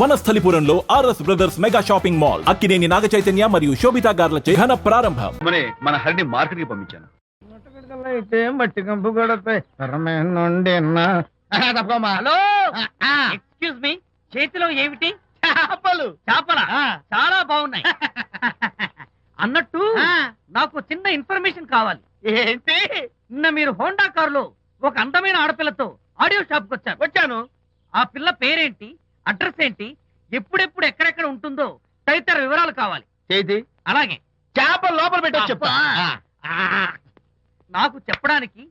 వనస్థలిపురంలో RS brothers mega shopping mall Akkineni Naga Chaitanya మరియు శోభితా గార్లచే ఘన ప్రారంభం. మనే మన హరిని మార్కెట్కి పంపించాను అయితే మట్టి కంపు కొడతాయి నుండి హలో? ఎక్స్క్యూజ్ మీ చేతిలో ఏమిటి? చేపలు. చేపల? చాలా బాగున్నాయి. అన్నట్టు నాకు చిన్న ఇన్ఫర్మేషన్ కావాలి. ఏంటి? నిన్న మీరు హోండా కారులో ఒక అందమైన ఆడపిల్లతో ఆడియో షాప్కు వచ్చారు వచ్చాను. ఆ పిల్ల పేరేంటి? అడ్రస్ ఏంటి? ఎప్పుడెప్పుడు ఎక్కడెక్కడ ఉంటుందో తదితర వివరాలు కావాలి. చేతి అలాగే. చేపలు లోపల పెట్టొచ్చు చెప్తా. నాకు చెప్పడానికి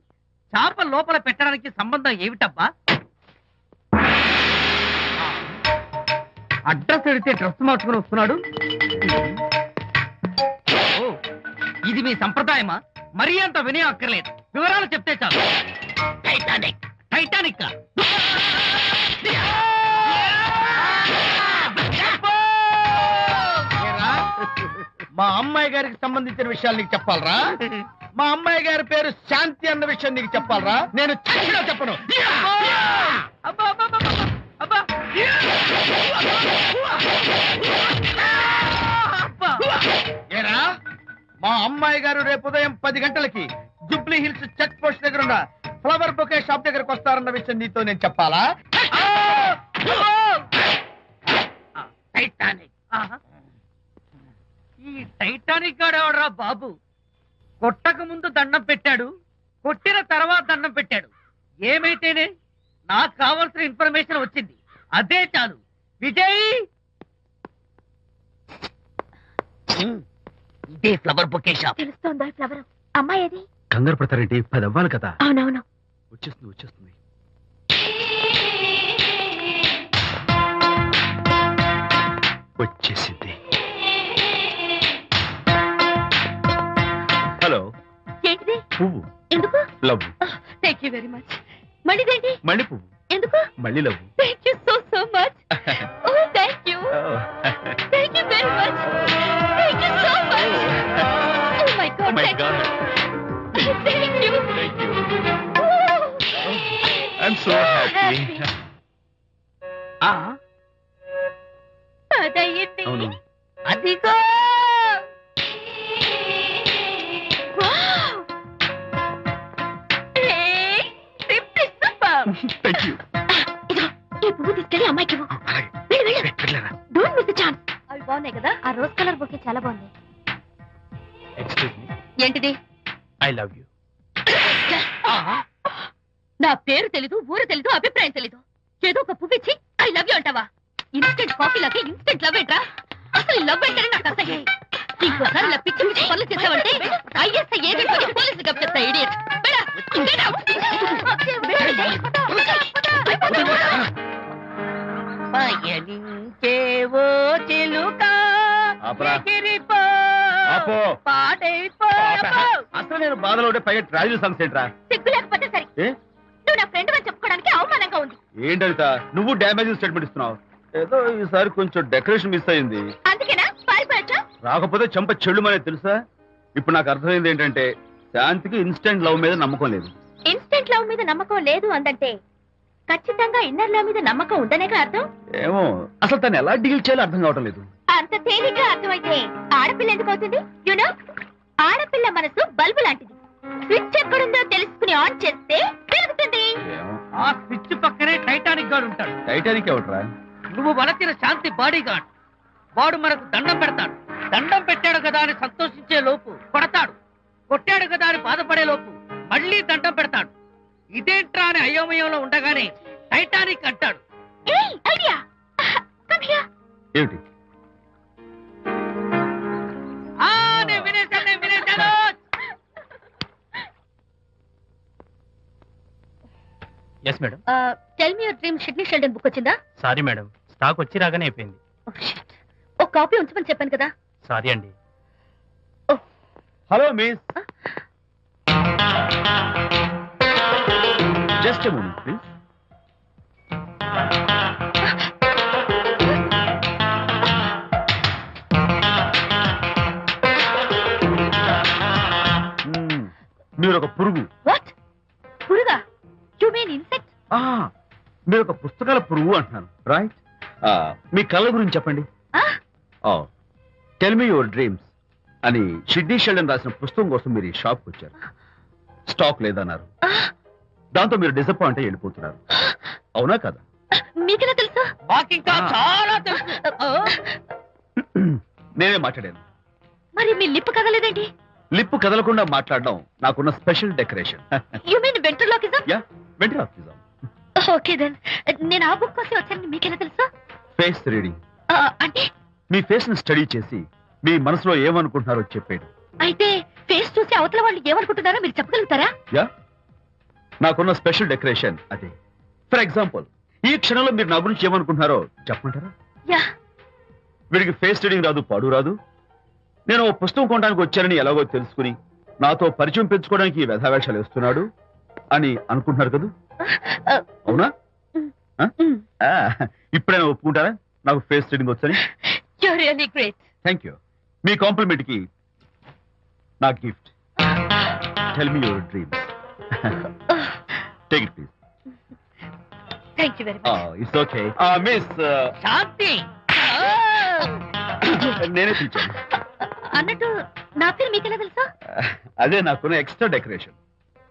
చేప లోపల పెట్టడానికి సంబంధం ఏమిటబ్బా? అడ్రస్ అడిగితే డ్రెస్ మార్చుకుని వస్తున్నాడు. ఓ, ఇది మీ సంప్రదాయమా? మరీ అంత వినయం అక్కర్లేదు వివరాలు చెప్తే చాలు. టైటానిక్. టైటానిక్ మా అమ్మాయి గారికి సంబంధించిన విషయాలు నీకు చెప్పాలరా? మా అమ్మాయి గారి పేరు శాంతి అన్న విషయం నీకు చెప్పాలరా? నేను చచ్చినా చెప్పను. ఏరా? మా అమ్మాయి గారు రేపు ఉదయం పది గంటలకి జుబ్లీ హిల్స్ చెక్ పోస్ట్ దగ్గర ఉన్న ఫ్లవర్ బొకే షాప్ దగ్గరకు వస్తారన్న విషయం నీతో నేను చెప్పాలా? టైటానిక్. ఈ టైటానిక్ గాడెవడరా బాబు? కొట్టక ముందు దండం పెట్టాడు కొట్టిన తర్వాత దండం పెట్టాడు. ఏమైతేనే నాకు కావాల్సిన ఇన్ఫర్మేషన్ వచ్చింది. అదే చాలు. విజయ్! ఇదే ఫ్లవర్ బొకే షాప్. తెలుస్తోందా ఫ్లవర్? అమ్మాయి ఏది? కంగారు పడతారేంటి? పది అవ్వాలి కదా? అవునవును. వచ్చేస్తుంది వచ్చేస్తుంది. వచ్చేసింది. ఏంటిది పువ్వు. ఎందుకు? Love thank you very much మళ్ళీదేంటి? మళ్ళీ పువ్వు. ఎందుకు? మళ్ళీ love thank you so so much oh thank you thank you very much thank you so much oh my god my god thank you thank you I'm so happy అదయ్యింది అవును. అదిగో. తీసుకెళ్ళి అమ్మాయికి. అవి బాగున్నాయి కదా. ఆ రోజ్ కలర్ బొకే చాలా బాగుంది. ఎక్స్క్యూజ్ మీ ఏంటిది? ఐ లవ్ యూ నా పేరు తెలీదు ఊరు తెలీదు అభిప్రాయం తెలీదు. ఏదో ఒక పువ్వు ఇచ్చి ఐ లవ్ యూ అంటావా? ఇన్స్టెంట్ కాఫీ లాగే ఇన్స్టెంట్ లవ్ ఏంట్రా? అసలు లవ్ ఏంటని నాకు అసహ్యం ఇంకోసారి ఇలా పిచ్చి పిచ్చి పనులు చేసావంటే ఐఎస్ఐ ఏజెంట్ కొని పోలీసు కప్పిస్తా ఇడియట్ చిలుక. అసలు నేను బాధలో పైగా ట్రావెల్ సాంగ్స్ ఏంట్రా? సిగ్గు లేకపోతే సరే. నువ్వు నా ఫ్రెండ్ అని చెప్పుకోవడానికి అవమానంగా ఉంది. ఏంటంట నువ్వు డ్యామేజ్ స్టేట్మెంట్ ఇస్తున్నావు. ఏదో ఈసారి కొంచెం డెకరేషన్ మిస్ అయింది. అందుకేనా? పారిపోయొచ్చా? రాకపోతే చెంప చెడుమనేది తెలుసా? ఇప్పుడు నాకు అర్థమైంది ఏంటంటే శాంతికి ఇన్స్టెంట్ లవ్ మీద నమ్మకం లేదు. ఇన్స్టెంట్ లవ్ మీద నమ్మకం లేదు అందంటే ఖచ్చితంగా ఇన్నర్ లవ్ మీద నమ్మకం ఉండనేగా అర్థం? ఏమో అసలు తను ఎలా డీల్ చేయాలో అర్థం కావటం లేదు. అంత తేలిగ్గా అర్థమైతే ఆడపిల్ల ఎందుకు అవుతుంది? యునో ఆడపిల్ల మనసు బల్బు లాంటిది. స్విచ్ ఎక్కడుందో తెలుసుకుని ఆన్ చేస్తే పెరుగుతుంది ఆ స్విచ్ పక్కనే టైటానిక్ గార్డ్ ఉంటాడు. టైటానిక్ ఎవట్రా నువ్వు వలచిన శాంతి బాడీ గార్డ్ వాడు మనకు దండం పెడతాడు. దండం పెట్టాడు కదా అని సంతోషించే లోపు కొడతాడు. కొట్టాడు కదా అని బాధపడే లోపు మళ్ళీ దండం పెడతాడు. ఇదేంట్రా అని అయోమయంలో ఉండగానే టైటానిక్ అంటాడు. ఏమిటి? Yes madam tell me your dream Sidney Sheldon book వచ్చిందా? సారీ మేడం స్టాక్ వచ్చి రాగానే అయిపోయింది. Oh. ఒక కాపీ ఉంచమని చెప్పాను కదా. సారీ అండి. హలో మిస్ మూమెంట్ ప్లీజ్ మీరు ఒక పురుగు. వాట్ పురుగా? యు మీన్ ఇన్సెక్ట్ ఆ, మీరు ఒక పుస్తకాల పురుగు అంటున్నాను. రైట్ మీ కళ్ళ గురించి చెప్పండి. ఆ? టెల్ మీ యువర్ డ్రీమ్స్ అని షిడ్నీ షెల్డన్ రాసిన పుస్తకం కోసం మీరు ఈ షాప్కి వచ్చారు స్టాక్ లేదన్నారు. దాంతో మీరు డిసప్పాయింట్ అయ్యి వెళ్ళిపోతున్నారు. అవునా కదా? మీకెలా తెలుసు? మాకింకా ఆ. చాలా తెలుసు. నేనే మాట్లాడాను. మరి మీ లిప్ కదలేదేంటి? లిప్పు కదలకుండా మాట్లాడడం నాకున్న special decoration you mean ventriloquism yeah వెంటనే ఆఫీసాం ఓకే దెన్ నేను ఆ బుక్ కోసం వచ్చానని మీకెలా తెలుసు? ఫేస్ రీడింగ్ అంటే? మీ ఫేస్ని స్టడీ చేసి మీ మనసులో ఏమనుకుంటున్నారో చెప్పేది అయితే ఫేస్ చూసి అవతల వాళ్ళు ఏమనుకుంటున్నారో మీరు చెప్పగలుగుతారా? యా నాకున్న స్పెషల్ డెకరేషన్. అదే. ఫర్ ఎగ్జాంపుల్ ఈ క్షణంలో మీరు నా గురించి ఏమనుకుంటున్నారో చెప్పమంటారా? యా. వీడికి ఫేస్ రీడింగ్ రాదు పాడు రాదు. నేను ఓ పుస్తకం కొనడానికి వచ్చానని ఎలాగో తెలుసుకుని నాతో పరిచయం పెంచుకోవడానికి ఈ వ్యధావేషాలు వేస్తున్నాడు అని అనుకుంటున్నారు కదా? అవునా. ఆ, ఇప్పుడైనా ఒప్పుకుంటారా? నాకు ఫేస్ రీడింగ్ వచ్చని. థ్యాంక్ యూ మీ కాంప్లిమెంట్కి నా gift tell me your dreams Oh, take it please thank you very much. It's okay miss Shanti నేనే పిలిచాను అన్నట్టు నా పేరు మీకెలా తెలుసా? అదే నాకున్న ఎక్స్ట్రా డెకరేషన్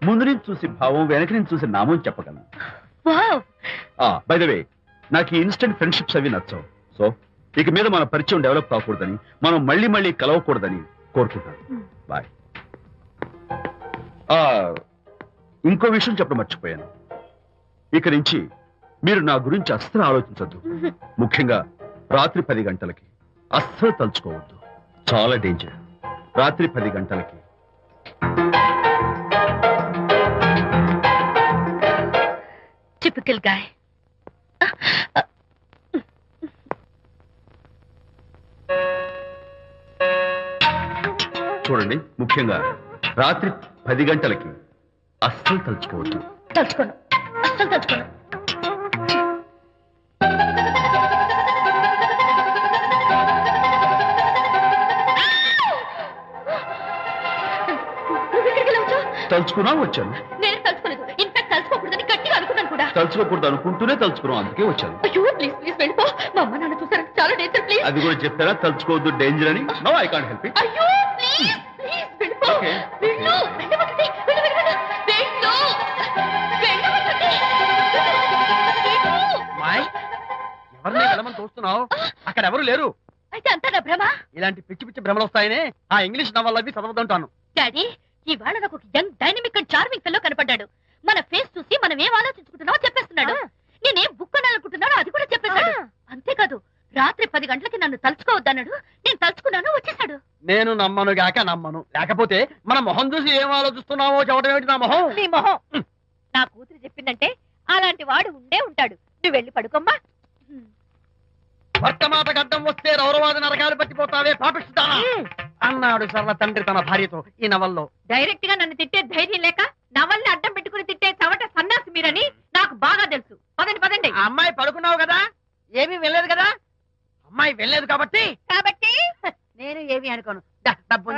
ముందు నుంచి చూసి భావం వెనక నుంచి చూసి నామం చెప్పగలను. వావ్. బై ద వే నాకు ఈ ఇన్స్టెంట్ ఫ్రెండ్షిప్స్ అవి నచ్చవు. సో ఇక మీద మన పరిచయం డెవలప్ కాకూడదని మనం మళ్ళీ మళ్ళీ కలవకూడదని కోరుకుంటాను బాయ్ ఇంకో విషయం చెప్పడం మర్చిపోయాను. ఇక నుంచి మీరు నా గురించి అస్సలు ఆలోచించద్దు. ముఖ్యంగా రాత్రి పది గంటలకి అస్సలు తలుచుకోవద్దు. చాలా డేంజర్ రాత్రి పది గంటలకి. టిపికల్ గాయ్ చూడండి ముఖ్యంగా రాత్రి పది గంటలకి అస్సలు తలుచుకోవద్దు. తలుచుకోను. అస్సలు తలుచుకోను? తలుచుకున్నా వచ్చాను. నేను తలుచుకోలేదు. ఇన్ఫాక్ట్ తలుచుకోకూడదని గట్టిగా అనుకున్నాను కూడా. తలుచుకోకూడదు అనుకుంటూనే తలుచుకున్నాం. అందుకే వచ్చాను. అయ్యో ప్లీజ్ ప్లీజ్ వెళ్ళిపో. మా అమ్మ నాన్న చూసారంటే చాలా డేంజర్ ప్లీజ్ అది కూడా చెప్తారా తలుచుకోవద్దు డేంజర్ అని? నో ఐ కాంట్ హెల్ప్ అయ్యో ప్లీజ్ ప్లీజ్ వెళ్ళిపో. వెళ్ళు వెళ్ళమని చూస్తున్నావు అక్కడ ఎవరు లేరు. అయితే అంతా నా భ్రమ? ఇలాంటి పిచ్చి పిచ్చి భ్రమలు వస్తాయని ఆ ఇంగ్లీష్ నవల్ అవి చదవదంటాను. డాడీ ఇవాళ నాకు ఒక young dynamic and charming fellow కనపడ్డాడు. మన ఫేస్ చూసి మనం ఏం ఆలోచించుకుంటున్నామో చెప్పేస్తున్నాడు. నేనేం బుక్ కొనాలనుకుంటున్నానో అది కూడా చెప్పేశాడు అంతేకాదు రాత్రి పది గంటలకి నన్ను తలుచుకోవద్దన్నాడు. నేను తలుచుకున్నాను వచ్చేసాడు నేను నమ్మను గాక నమ్మను. లేకపోతే మన మొహం చూసి ఏం ఆలోచిస్తున్నావో చెప్పడం ఏమిటి నా మొహం? నీ మొహం. నా కూతురు చెప్పిందంటే అలాంటి వాడు ఉండే ఉంటాడు. నువ్వు వెళ్ళి పడుకోమ్మా. భర్తమాత గడ్డం వస్తే రౌరవాద నరకాలు పట్టిపోతావే పాపిస్తానా అన్నాడు సర్వ తండ్రి తన భార్యతో ఈ నవల్లో. డైరెక్ట్గా నన్ను తిట్టే ధైర్యం లేక నవల్ని అడ్డం పెట్టుకుని తిట్టే చవట సన్నాసి మీరని నాకు బాగా తెలుసు. పదండి పదండి. అమ్మాయి పడుకున్నావు కదా? ఏమీ వెళ్ళలేదు కదా? అమ్మాయి వెళ్ళలేదు కాబట్టి? కాబట్టి నేను ఏమీ అనుకోను. దా, డబ్బు?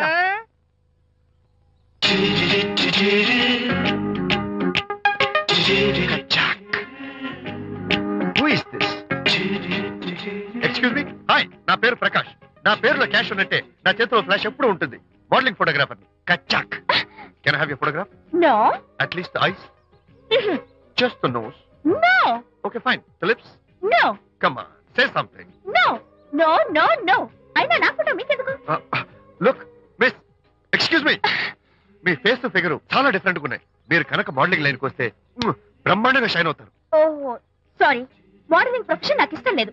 ఎక్స్క్యూజ్ మీ హాయ్ నా పేరు ప్రకాష్. నా పేరులో క్యాష్ ఉన్నట్టే నా చేతిలో ఫ్లాష్ ఎప్పుడు ఉంటుంది. Modelling photographer కచ్చాక్ can have you photograph no at least eyes just the nose no okay fine the lips no come say something no no no no అయినా నాకు మీకెందుకు? లుక్ మిస్ ఎక్స్క్యూజ్ మీ మీ face figure చాలా different ఉన్నాయి మీరు కనుక modelling లైన్కి వస్తే బ్రహ్మాండంగా షైన్ అవుతారు. ఓహో సారీ మోడలింగ్ ప్రొఫెషన్ నాకు ఇష్టం లేదు.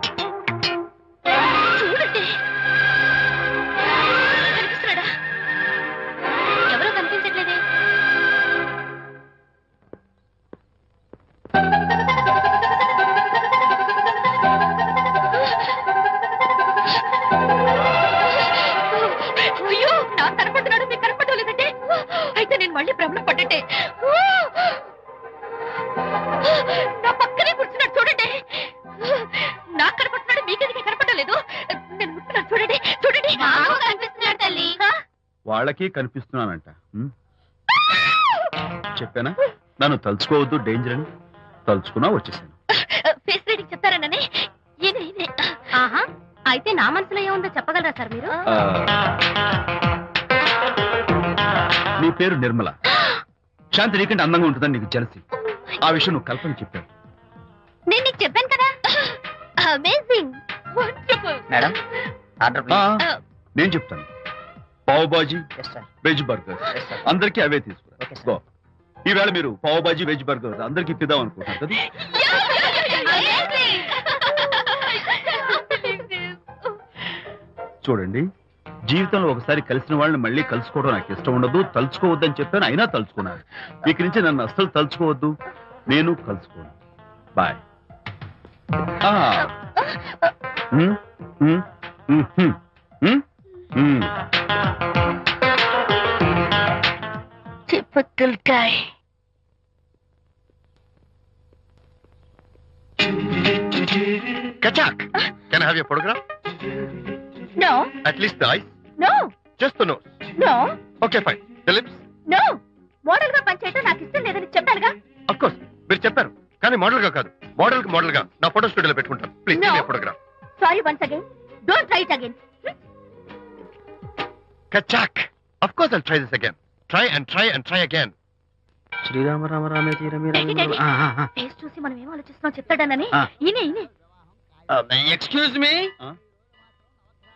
మళ్ళీ భ్రమలో పడ్డట్టే. నా పక్కనే కూర్చున్నాడు చూడండి. నాకు కనపడుతున్నాడు మీకెందుకు కనపడలేదు నేను ముట్టున్నాను చూడండి చూడండి. కనిపిస్తున్నాడు తల్లి. వాళ్ళకి కనిపిస్తున్నానంట? చెప్పానా? నన్ను తలుచుకోవద్దు డేంజర్ అని. తలుచుకున్నా వచ్చేసాను. ఫేస్ రీడింగ్ చెప్తారననే ఈయన ఈయనే ఆహా అయితే నా మనసులో ఏముందో చెప్పగలరా సార్ మీరు? ఆ, నీ పేరు నిర్మల. శాంతి నీకంటే అందంగా ఉంటుందని నీకు తెలిసి ఆ విషయం నువ్వు కల్పన చెప్పావు. నేను నీకు చెప్పాను కదా. అమేజింగ్ మేడం ఆర్డర్ ఆ, నేను చెప్తాను. పావు బాజీ వెజ్ బర్గర్. అందరికీ అవే Okay, తీసుకురా sir. గో. ఈవేళ మీరు పావు బాజీ వెజ్ బర్గర్ అందరికీ ఇప్పిద్దాం అనుకుంటారు కదా? చూడండి. జీవితంలో ఒకసారి కలిసిన వాళ్ళని మళ్ళీ కలుసుకోవడం నాకు ఇష్టం ఉండదు. తలుచుకోవద్దని చెప్పాను అయినా తలుచుకున్నాను. ఇక నుంచి నన్ను అస్సలు తలుచుకోవద్దు. నేను కలుసుకోను. బాయ్ ఆ. Um, um, um, um, um, um. కచాక్ can have you photograph No, at least the eyes no, no, okay fine the lips no. మోడల్గా పనిచేయటం నాకు ఇష్టం లేదని చెప్పానుగా అఫ్ కోర్స్ మీరు చెప్పారు. కానీ మోడల్గా కాదు మోడల్కి మోడల్గా నా ఫోటో స్టూడియోలో పెట్టుకుంటాను please No. Photograph sorry once again don't try it again కచాక్ of course I'll try this again try and try and try again Srirama Rama రామే తీరమే చూసి మనం ఏం ఆలోచిస్తున్నాం చెప్తాడనని ఆ. ఈయనే ఈయనే. ఎక్స్క్యూజ్ మీ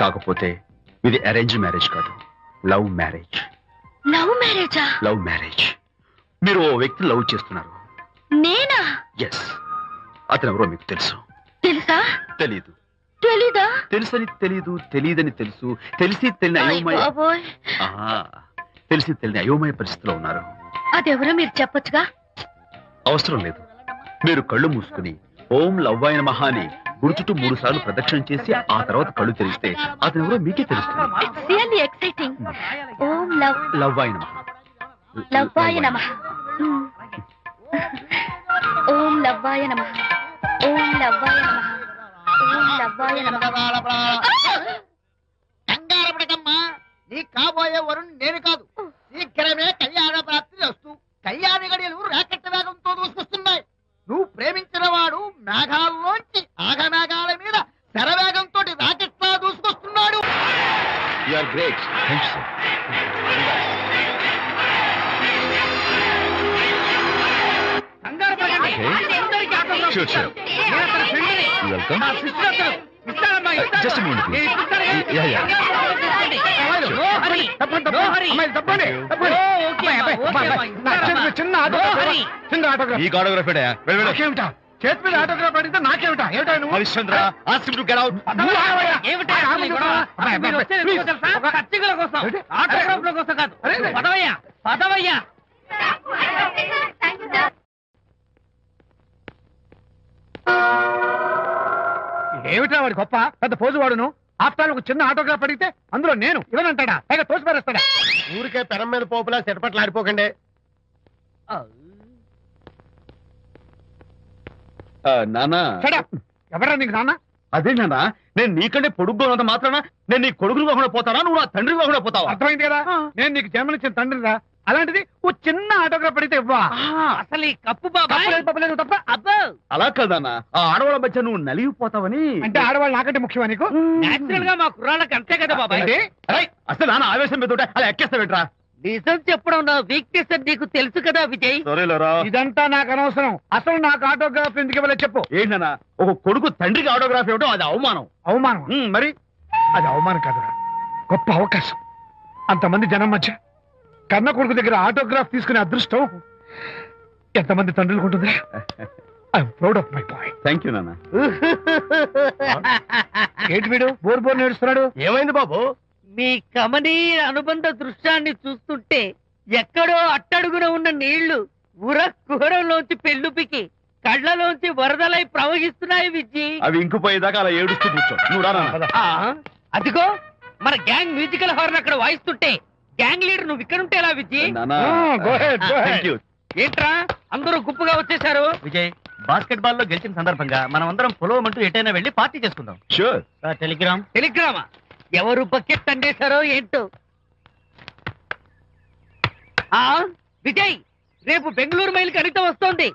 కాకపోతే ఇది అరేంజ్ మ్యారేజ్ కాదు. లవ్ మ్యారేజ్ లవ్ మ్యారేజా లవ్ మ్యారేజ్ మీరు ఓ వ్యక్తి లవ్ చేస్తున్నారు. నేనా? ఎస్ అతను ఎవరో మీకు తెలుసు. తెలుసా? తెలీదు. తెలీదా? తెలుసని తెలీదు తెలియదని తెలుసు. తెలిసి తెలియని అయ్ అయోమయ తెలిసి తెలియని అయోమయ పరిస్థితిలో ఉన్నారు. అదెవరో మీరు చెప్పొచ్చుగా? అవసరం లేదు. మీరు కళ్ళు మూసుకుని ఓం లవ్వాయన మహాని గుడి చుట్టూ మూడు సార్లు ప్రదక్షిణ చేసి ఆ తర్వాత కళ్ళు తెరిస్తే అతను ఎవరో మీకే తెలుస్తుంది. It's really exciting Om love. లవ్వాయన మహా లవ్వాయ నమ. ఓం లవ్వాయ నమ. ఓం లవ్వాయ నమ. ఓం లవ్వాయ నమ. కంగారు పడకమ్మా నీ కాబోయే వరుణ్ నేను కాదు. శీఘ్రమే కళ్యాణ ప్రాప్తి వస్తూ. కళ్యాణ గడియలు రాకెట్ నువ్వు ప్రేమించిన వాడు మేఘాల్లోంచి ఆగమేఘాల మీద శరవేగంతో రాకెట్లా దూసుకొస్తున్నాడు. You are great. వెల్కమ్ నా సిస్టర్ అతను. తప్పండి, చిన్న ఆటోగ్రాఫ్ చేతి మీద ఆటోగ్రాఫ్ అడిగితే నాకేమిటా? నువ్వు? Harishchandra ask to get out కోసం. కోసం కాదు. పదవయ్యా. పదవయ్యా. ఏమిటా వాడి గొప్ప? పెద్ద పోజు వాడును ఆఫ్టర్ ఒక చిన్న ఆటోగ్రాఫ్ అడిగితే అందులో నేను ఇవ్వనంటాడా? పైగా తోసి పారేస్తాడా? ఊరికే పెరం మీద పోపులా చెరపట్లు ఆడిపోకండి నానా. ఎవరా నీకు నాన్న? అదే నాన్న నేను నీకంటే పొడుగ్గా ఉన్నంత మాత్రాన నేను నీ కొడుకుని కాకుండా పోతానా? నువ్వు నా తండ్రి కాకుండా పోతావా? అర్థమైంది కదా? నేను నీకు జన్మనిచ్చిన తండ్రిరా. అలాంటిది ఓ చిన్న ఆటోగ్రాఫ్ అడిగితే ఇవ్వా. అసలు ఈ కప్పు బాబాయ్. తప్ప. అబ్బో. అలా కదన్నా ఆ ఆడవాళ్ళ మధ్య నువ్వు నలిగిపోతావని. అంటే ఆడవాళ్ళు నాకంటే ముఖ్యమా నీకు? నేచురల్గా మా కుర్రాళ్ళకి అంతే కదా బాబాయ్. ఏయ్, అసలు నాన్న ఆవేశం మీద అలా ఎక్కేస్తావేట్రా నిజం చెప్పడం నా వీక్నెస్ అని నీకు తెలుసు కదా విజయ్? సరేలేరా. ఇదంతా నాకు అనవసరం. అసలు నాకు ఆటోగ్రాఫ్ ఎందుకు ఇవ్వలేదు చెప్పు. ఏంటన్నా ఒక కొడుకు తండ్రికి ఆటోగ్రాఫ్ ఇవ్వడం అది అవమానం. అవమానం? మరి? అది అవమానం కాదురా. గొప్ప అవకాశం. అంతమంది జనం మధ్య కన్న కొడుకు దగ్గర ఆటోగ్రాఫ్ తీసుకునే అదృష్టం ఎంతమంది తండ్రులకు ఉంటుంది I'm proud of my boy thank you నాన్న. ఏంటి వీడు? బోర్ బోర్ నేడుస్తున్నాడు? ఏమైంది బాబు? మీ కమనీ అనుబంధ దృశ్యాన్ని చూస్తుంటే ఎక్కడో అట్టడుగున ఉన్న నీళ్ళు ఉర కుహరంలోంచి పెళ్ళుపికి కళ్ళలోంచి వరదలై ప్రవహిస్తున్నాయి విజ్జి. అవి ఇంకుపోయేదాకా అలా ఏడుస్తూ కూర్చో. నువ్వు అదిగో మన గ్యాంగ్ మ్యూజికల్ హార్న్ అక్కడ వాయిస్తుంటే గ్యాంగ్ లీడర్ నువ్వు ఇక్కడ ఉంటే ఎలా విజ్జి. థ్యాంక్ యూ ఏంట్రా? అందరూ గుంపుగా వచ్చేసారు విజయ్ బాస్కెట్ బాల్లో గెలిచిన సందర్భంగా మనం అందరం పొలవమంటూ ఎటైనా వెళ్ళి పార్టీ చేసుకుందాం. Sure telegram. టెలిగ్రామా? ఎవరు బకెట్ అండేశారో ఏంటో? ఆ విజయ్ రేపు బెంగళూరు మైల్ అనిత వస్తోంది.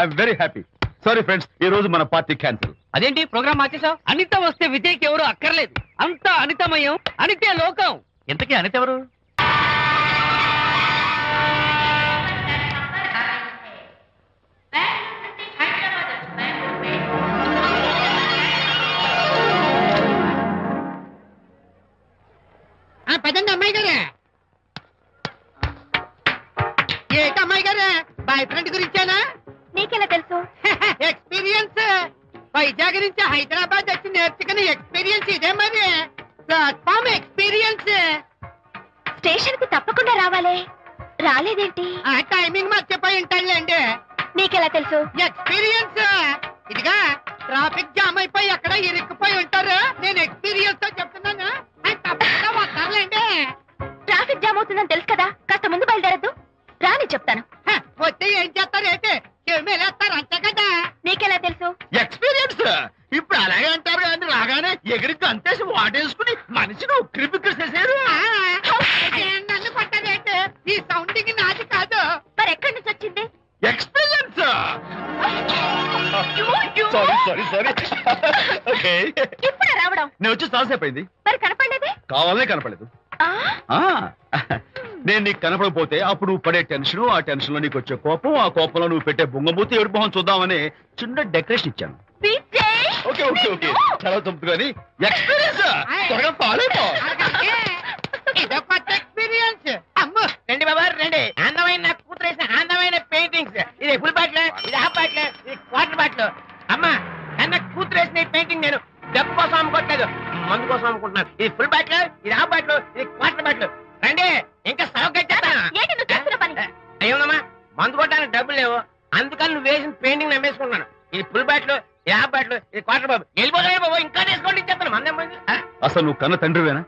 I'm very happy sorry friends ఈ రోజు మన పార్టీ క్యాన్సిల్ అదేంటి ప్రోగ్రామ్ మార్చేసావు అనిత వస్తే విజయ్కి ఎవరు అక్కర్లేదు. అంతా అనితమయం అనితే లోకం. ఇంతకీ అనిత ఎవరు హ, వస్తే ఏం చేస్తారు ఏంటి? చెమేలేస్తారు అంతే కదా. నీకెలా తెలుసు? ఎక్స్పీరియన్స్ ఇప్పుడు అలాగే అంటారు కానీ రాగానే ఎగిరికి అంతేసి వాటేసుకుని మనిషిని ఉక్కిరి బిక్కిరి చేశారు నన్ను కొట్టారేంటి ఈ సౌండింగ్ నాది కాదు. మరి ఎక్కడి నుంచి వచ్చింది? Experience sorry sorry sorry okay ఇప్పుడు రావడం. నేను వచ్చి చాలాసేపు అయింది. మరి కనపడలేదే? కావాలనే కనపడలేదు. నేను నీకు కనపడకపోతే అప్పుడు నువ్వు పడే టెన్షన్ ఆ టెన్షన్లో నీకు వచ్చే కోపం ఆ కోపంలో నువ్వు పెట్టే బొంగబూతి ఏడు మొహం చూద్దామని చిన్న డెకరేషన్ ఇచ్చాను. విజయ్! Okay okay okay. చాలా తప్పు కానీ ఎక్స్పీరియన్స్ త్వరగా అమ్ము! రండి బాబా రండి. అందమైన నాకు కూతురేసిన అందమైన పెయింటింగ్స్ ఇది ఫుల్ బాట్లు ఇది హాఫ్ బాట్లు ఇది క్వార్టర్ బాట్లు అమ్మా అన్న కూతురేసిన ఈ పెయింటింగ్ నేను డబ్బు కోసం అమ్ముకోవట్లేదు. మందు కోసం అమ్ముకుంటున్నాను ఇది ఫుల్ బాట్లు ఇది హాఫ్ బాట్లు ఇది క్వార్టర్ బాట్లు రండి ఇంకా పని? అయ్యోనమ్మా మందు కొట్టడానికి డబ్బులు లేవు. అందుకని నువ్వు వేసిన పెయింటింగ్ నమ్మేసుకున్నాను ఇది ఫుల్ బాట్లు ఇది హాఫ్ బాట్లు ఇది క్వార్టర్ బాబు. వెళ్ళిపోతాయి బాబు ఇంకా తీసుకోండి ఇచ్చేస్తాను. మందం. ఆ, అసలు నువ్వు కన్న తండ్రివేనా?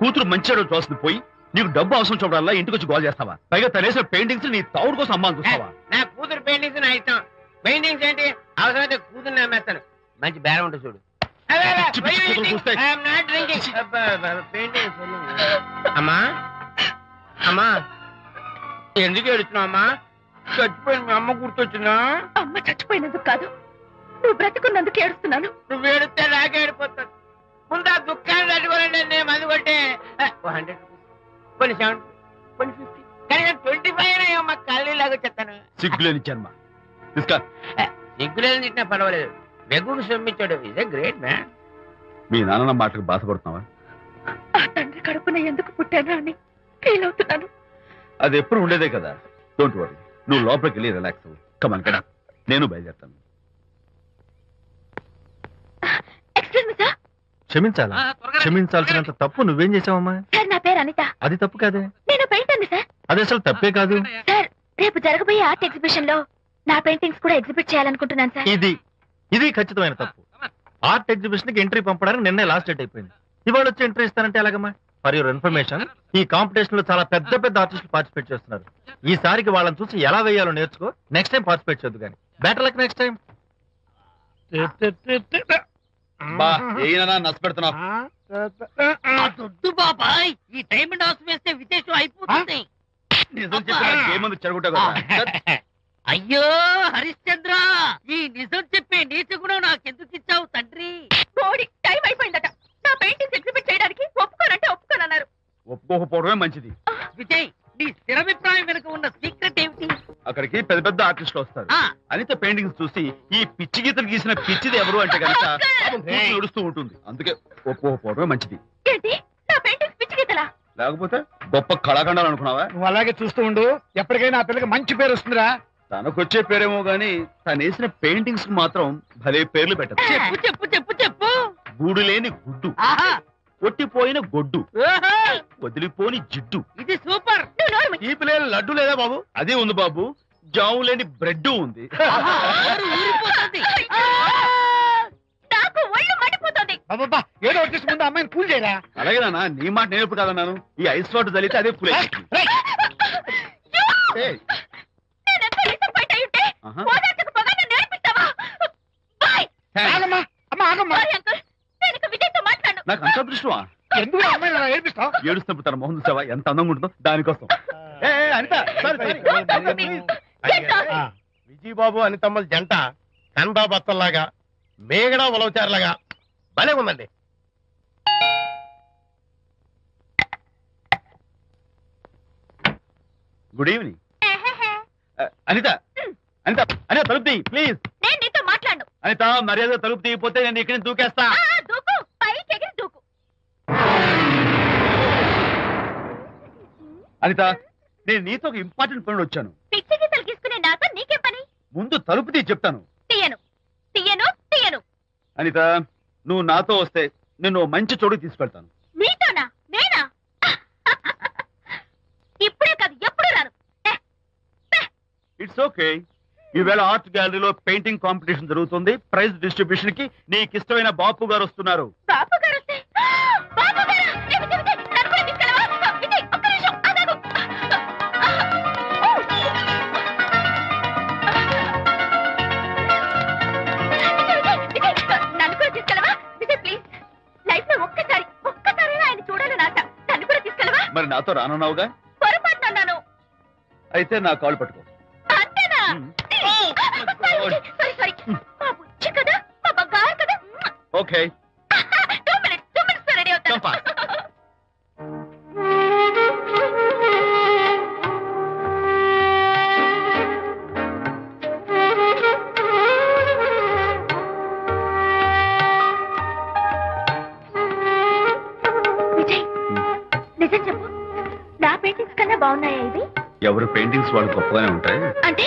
కూతురు మంచిగా చూస్తుంది పోయి నీకు డబ్బు అవసరం చూడాలా ఇంటికి వచ్చి గోల్ చేస్తావా? పైగా తనేసిన పెయింటింగ్స్ నీ తౌడు కోసం అమ్మాని చూస్తావా? నా కూతురు పెయింటింగ్స్ నా ఇష్టం. పెయింటింగ్స్ ఏంటి? అవసరమైతే కూతురు నమ్మేస్తాను. మంచి బేరం ఉంటుంది చూడు. పిచ్చి పిచ్చి కూతురు చూస్తే. అమ్మా? అమ్మా? ఎందుకు ఏడుస్తున్నావు అమ్మా? చచ్చిపోయిన మీ అమ్మ గుర్తొచ్చిందా? అమ్మ చచ్చిపోయినందుకు కాదు. నువ్వు బ్రతికున్నందుకు ఏడుస్తున్నాను. నువ్వు ఏడితే నాకే ఏడిపోతాను ముందు ఆ దుఃఖాన్ని తట్టుకోనండి నేను మందు కొట్టే హండ్రెడ్ కొన్ని సెవెన్ కొన్ని ఫిఫ్టీ కానీ ట్వంటీ ఫైవ్ అమ్మ కళ్ళు లాగా చెప్తాను సిగ్గులేని జన్మ తీసుకా సిగ్గులేని తిట్టినా పర్వాలేదు. వెగుడు సొమ్మించాడు ఇదే గ్రేట్ మ్యాన్ మీ నాన్న మాటకు బాధపడుతున్నావా ఆ తండ్రి కడుపున ఎందుకు పుట్టానా అని ఫీల్ అవుతున్నాను. అది ఎప్పుడు ఉండేదే కదా. డోంట్ వరీ నువ్వు లోపలికి వెళ్ళి రిలాక్స్ అవ్వు. కమన్ కదా నేను బయలుదేరుతాను. Excuse me sir క్షమించాలా? క్షమించాల్సినంత తప్పు నువ్వేం చేసావమ్మా? సార్ నా పేరు అనిత. అది తప్పు కాదే? నేను పెయింటర్ సార్ అది అసలు తప్పే కాదు? సార్ రేపు జరగబోయే ఆర్ట్ ఎగ్జిబిషన్లో నా పెయింటింగ్స్ కూడా ఎగ్జిబిట్ చేయాలనుకుంటున్నాను సార్ ఇది ఇది ఖచ్చితమైన తప్పు. ఆర్ట్ ఎగ్జిబిషన్కి ఎంట్రీ పంపడానికి నిన్నే లాస్ట్ డేట్ అయిపోయింది. ఇవాళ వచ్చి ఎంట్రీ ఇస్తానంటే ఎలాగమ్మా? ఫర్ యువర్ ఇన్ఫర్మేషన్ ఈ కాంపిటీషన్లో చాలా పెద్ద పెద్ద ఆర్టిస్టులు పార్టిసిపేట్ చేస్తున్నారు. ఈసారికి వాళ్ళని చూసి ఎలా వేయాలో నేర్చుకో. నెక్స్ట్ టైం పార్టిసిపేట్ చేయొద్దు కానీ. బెటర్ లక్ నెక్స్ట్ టైం బా ఏనా బాబాయ్ ఈ డైమండ్ హౌస్ వేస్తే విశేషం అయిపోతుంది. అయ్యో హరిశ్చంద్ర ఈ నిజం చెప్పే నీతి గుణం నాకెందుకు ఇచ్చావు తండ్రి? బోడి టైం అయిపోయిందట. నా పెయింటింగ్స్ ఎగ్జిబిట్ చేయడానికి ఒప్పుకోనంటే ఒప్పుకోనన్నారు. ఒప్పుకోకపోవడమే మంచిది. విజయ్ నీ స్థిరాభిప్రాయం వెనుక ఉన్న సీక్రెట్ ఏమిటి? అక్కడికి పెద్ద పెద్ద ఆర్టిస్టులు వస్తారు. ఆ, అనిత పెయింటింగ్స్ చూసి ఈ పిచ్చి గీతలు గీసిన పిచ్చిది ఎవరు అంటే కనుక ఏడుస్తూ ఉంటుంది. అందుకే ఒప్పుకోకపోవడమే మంచిది. ఏంటి? నా పెయింటింగ్స్ పిచ్చి గీతలా? లేకపోతే గొప్ప కళాఖండాలు అనుకున్నావా? నువ్వు అలాగే చూస్తూ ఉండు. ఎప్పటికైనా ఆ పిల్లకి మంచి పేరు వస్తుందిరా. తనకొచ్చే పేరేమో గాని తను వేసిన పెయింటింగ్స్ మాత్రం భలే పేర్లు పెట్టదు. చెప్పు చెప్పు చెప్పు చెప్పు. గూడు లేని గుడ్డు కొట్టిపోయిన గొడ్డు. ఓహో, వదిలిపోని జిడ్డు. ఇది సూపర్. ఈ పిల్లల లడ్డు లేదా బాబు? అదే ఉంది బాబు. జాము లేని బ్రెడ్ ఉంది. అబ్బబ్బా ఏదో వచ్చేసి ముందు అమ్మాయిని చేయరా? అలాగే నాన్న నీ మాట నేను ఎప్పుడు కాదన్నాను? ఈ ఐస్ వాటర్ చల్లితే అదే నేనెంత నేర్పిస్తావా? బాయ్! ఆగమ్మా అమ్మ ఆగమ్మా. సారీ అంకుల్ నేను ఇక విజయ్తో మాట్లాడను. నాకు అంత అదృష్టమా? ఎందుకు ఆ అమ్మాయిని అలా ఏడిపిస్తావు? ఏడుస్తున్నప్పుడు తన మొహం చూసావా? ఎంత అందంగా ఉంటుందో దానికోసం. ఏ, ఏ, Anitha sorry, sorry. Don't talk to me. Get lost. Vijaya Babu అనితమ్మల జంట కందా బత్తల్లాగా మేగడ ఉలవచారులాగా భలే ఉందండి. Good evening. అనిత. అనిత అనిత తలుపు తీయి ప్లీజ్ నేను నీతో మాట్లాడను. అనిత మర్యాద తలుపు తీయపోతే నేను ఇక్కడి నుంచి దూకేస్తా. ఆ, దూకు. పైకి ఎగిరి దూకు. అనిత నేను నీతో ఒక ఇంపార్టెంట్ పనులు వచ్చాను. పిచ్చి గీతలు గీసుకునే నాతో నీకేం పని? ముందు తలుపు తీయి చెప్తాను. తీయను. తీయను తీయను. అనిత నువ్వు నాతో వస్తే నిన్ను ఓ మంచి చోటుకి తీసుకెళ్తాను. నీతోనా? నేనా? ఇప్పుడే కాదు ఎప్పుడు రాను. ఇట్స్ ఓకే ఈవేళ ఆర్ట్ గ్యాలరీలో పెయింటింగ్ కాంపిటీషన్ జరుగుతుంది. ప్రైజ్ డిస్ట్రిబ్యూషన్కి నీకు ఇష్టమైన బాపు గారు వస్తున్నారు. గారు వస్తే బాపు గారు! విజయ్, విజయ్, విజయ్, నన్ను okay two minutes two minutes ready అవుతాను. Come fast. విజయ్ నిజం చెప్పు. నా పెయింటింగ్స్ కన్నా బాగున్నాయా ఇవి? ఎవరు పెయింటింగ్స్ వాళ్ళు గొప్పగానే ఉంటాయి అంటే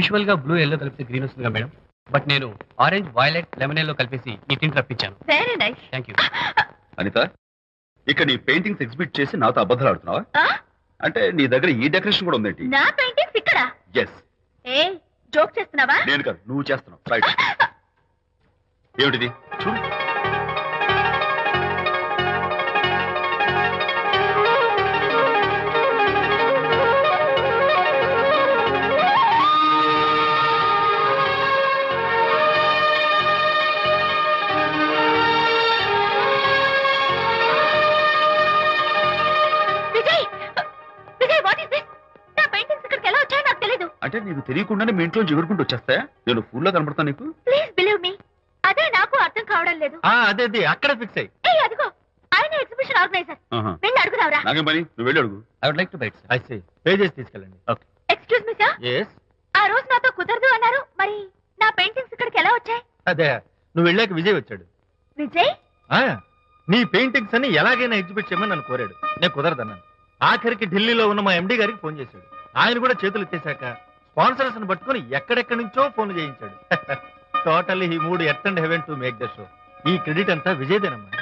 యూజువల్గా బ్లూ ఎల్లో కలిపితే గ్రీన్ వస్తుందిగా మేడం బట్ నేను ఆరెంజ్ వైలెట్ లెమన్ ఎల్లో కలిపేసి ఈ tint రప్పించాను. Very nice thank you Anitha ఇక నీ పెయింటింగ్స్ ఎగ్జిబిట్ చేసి నాతో అబద్ధాలు ఆడుతున్నావా? అంటే నీ దగ్గర ఈ డెకరేషన్ కూడా ఉందేంటి? నా పెయింటింగ్స్ ఇక్కడ? ఎస్ ఏ జోక్ చేస్తున్నావా? నేను కాదు నువ్వు చేస్తున్నావు. రైట్ ఏమిటిది? చూడు. అంటే నీకు తెలియకుండానే మీ ఇంట్లో ఎగురుకుంటూ వచ్చేస్తాయా నేను ఫుల్లో కనపడతా నీకు? ప్లీజ్ బిలీవ్ మీ అదే నాకు అర్థం కావడం లేదు. ఆ, అదే అదే అక్కడ ఫిక్స్ అయ్యి. ఏ అదిగో. ఆయన ఎగ్జిబిషన్ ఆర్గనైజర్. వెళ్ళి అడుగుదావరా నాకేం పని? నువ్వు వెళ్ళి అడుగు. I would like to bite I say pay చేసి తీసుకెళ్ళండి. Okay excuse me sir yes ఆ రోజు నాతో కుదరదు అన్నారు. మరి నా పెయింటింగ్స్ ఇక్కడికి ఎలా వచ్చాయి? అదే నువ్వు వెళ్ళాక విజయ్ వచ్చాడు. విజయ్? ఆ, నీ పెయింటింగ్స్ అని ఎలాగైనా ఎగ్జిబిట్ చేయమని నన్ను కోరాడు. నేను కుదరదన్నాను. ఆఖరికి ఢిల్లీలో ఉన్న మా ఎండి గారికి ఫోన్ చేశాడు. ఆయన కూడా చేతులు ఎత్తేశాక స్పాన్సర్స్ని పట్టుకుని ఎక్కడెక్కడి నుంచో ఫోన్ చేయించాడు. టోటల్లీ ఈ మూడు at and heaven to make the show. ఈ క్రెడిట్ అంతా విజయదేనమ్మా.